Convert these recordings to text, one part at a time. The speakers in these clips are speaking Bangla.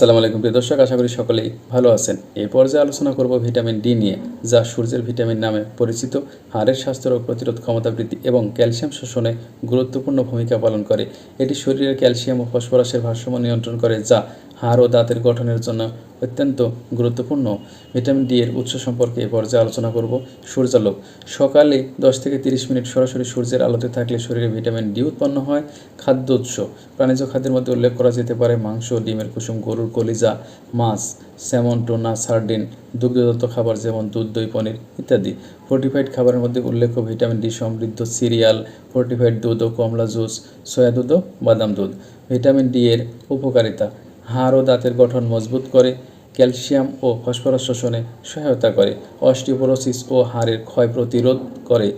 আসসালামু আলাইকুম। প্রিয় দর্শক, আশা করি সকলেই ভালো আছেন। এই পর্যায়ে আলোচনা করব ভিটামিন ডি নিয়ে, যা সূর্যের ভিটামিন নামে পরিচিত, হাড়ের স্বাস্থ্য রোগ প্রতিরোধ ক্ষমতা বৃদ্ধি এবং ক্যালসিয়াম শোষণে গুরুত্বপূর্ণ ভূমিকা পালন করে। এটি শরীরের ক্যালসিয়াম ও ফসফরাসের ভারসাম্য নিয়ন্ত্রণ করে, যা হাড় ও দাঁতের গঠনের জন্য অত্যন্ত গুরুত্বপূর্ণ। ভিটামিন ডি এর উৎস সম্পর্কে পর্যায়ে আলোচনা করব। সূর্যালোক। সকালে দশ থেকে তিরিশ মিনিট সরাসরি সূর্যের আলোতে থাকলে শরীরে ভিটামিন ডি উৎপন্ন হয়। খাদ্য উৎস। প্রাণীজ খাদ্যের মধ্যে উল্লেখ করা যেতে পারে মাংস, ডিমের কুসুম, গরুর কলিজা, মাছ, স্যামন, টোনা, সার্ডিন, দুগ্ধজাত খাবার যেমন দুধ, দই, পনির ইত্যাদি। ফোর্টিফাইড খাবারের মধ্যে উল্লেখ্য ভিটামিন ডি সমৃদ্ধ সিরিয়াল, ফোর্টিফাইড দুধ ও কমলা জুস, সয়া দুধ ও বাদাম দুধ। ভিটামিন ডি এর উপকারিতা। হাড় ও দাঁতের গঠন মজবুত করে, ক্যালসিয়াম ও ফসফরাস শোষণে সহায়তা করে, অস্টিওপোরোসিস ও হাড়ের ক্ষয় প্রতিরোধ করে,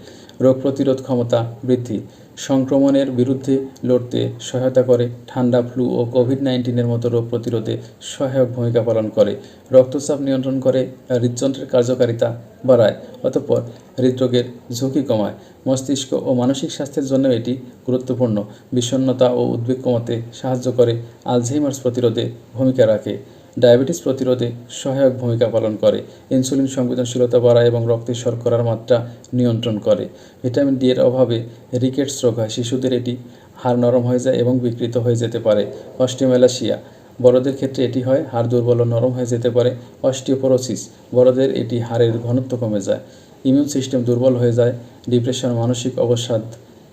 রোগ প্রতিরোধ ক্ষমতা বৃদ্ধি। সংক্রমণের বিরুদ্ধে লড়তে সহায়তা করে ঠান্ডা, ফ্লু ও কোভিড নাইন্টিনের মতো রোগ প্রতিরোধে সহায়ক ভূমিকা পালন করে। রক্তচাপ নিয়ন্ত্রণ করে, হৃদযন্ত্রের কার্যকারিতা বাড়ায়, অতঃপর হৃদরোগের ঝুঁকি কমায়। মস্তিষ্ক ও মানসিক স্বাস্থ্যের জন্য এটি গুরুত্বপূর্ণ। বিষণ্ণতা ও উদ্বেগ কমাতে সাহায্য করে, আলঝেইমার্স প্রতিরোধে ভূমিকা রাখে। ডায়াবেটিস প্রতিরোধে সহায়ক ভূমিকা পালন করে। ইনসুলিন সংবেদনশীলতা বাড়ায় এবং রক্তে শর্করার মাত্রা নিয়ন্ত্রণ করে। ভিটামিন ডি এর অভাবে রিকেটস রোগ হয়। শিশুদের এটি হাড় নরম হয়ে যায় এবং বিকৃত হয়ে যেতে পারে। অস্টিওমেলাসিয়া। বড়দের ক্ষেত্রে এটি হয়, হাড় দুর্বল ও নরম হয়ে যেতে পারে। অস্টিওপোরোসিস। বড়দের এটি হাড়ের ঘনত্ব কমে যায়। ইমিউন সিস্টেম দুর্বল হয়ে যায়। ডিপ্রেশন, মানসিক অবসাদ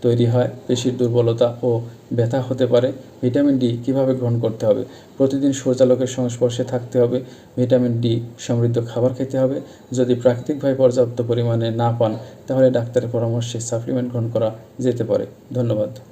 তৈরি হয়, পেশির দুর্বলতা ও ব্যথা হতে পারে। ভিটামিন ডি কীভাবে গ্রহণ করতে হবে? প্রতিদিন সূর্যালোকের সংস্পর্শে থাকতে হবে। ভিটামিন ডি সমৃদ্ধ খাবার খেতে হবে। যদি প্রাকৃতিকভাবে পর্যাপ্ত পরিমাণে না পান, তাহলে ডাক্তারের পরামর্শে সাপ্লিমেন্ট গ্রহণ করা যেতে পারে। ধন্যবাদ।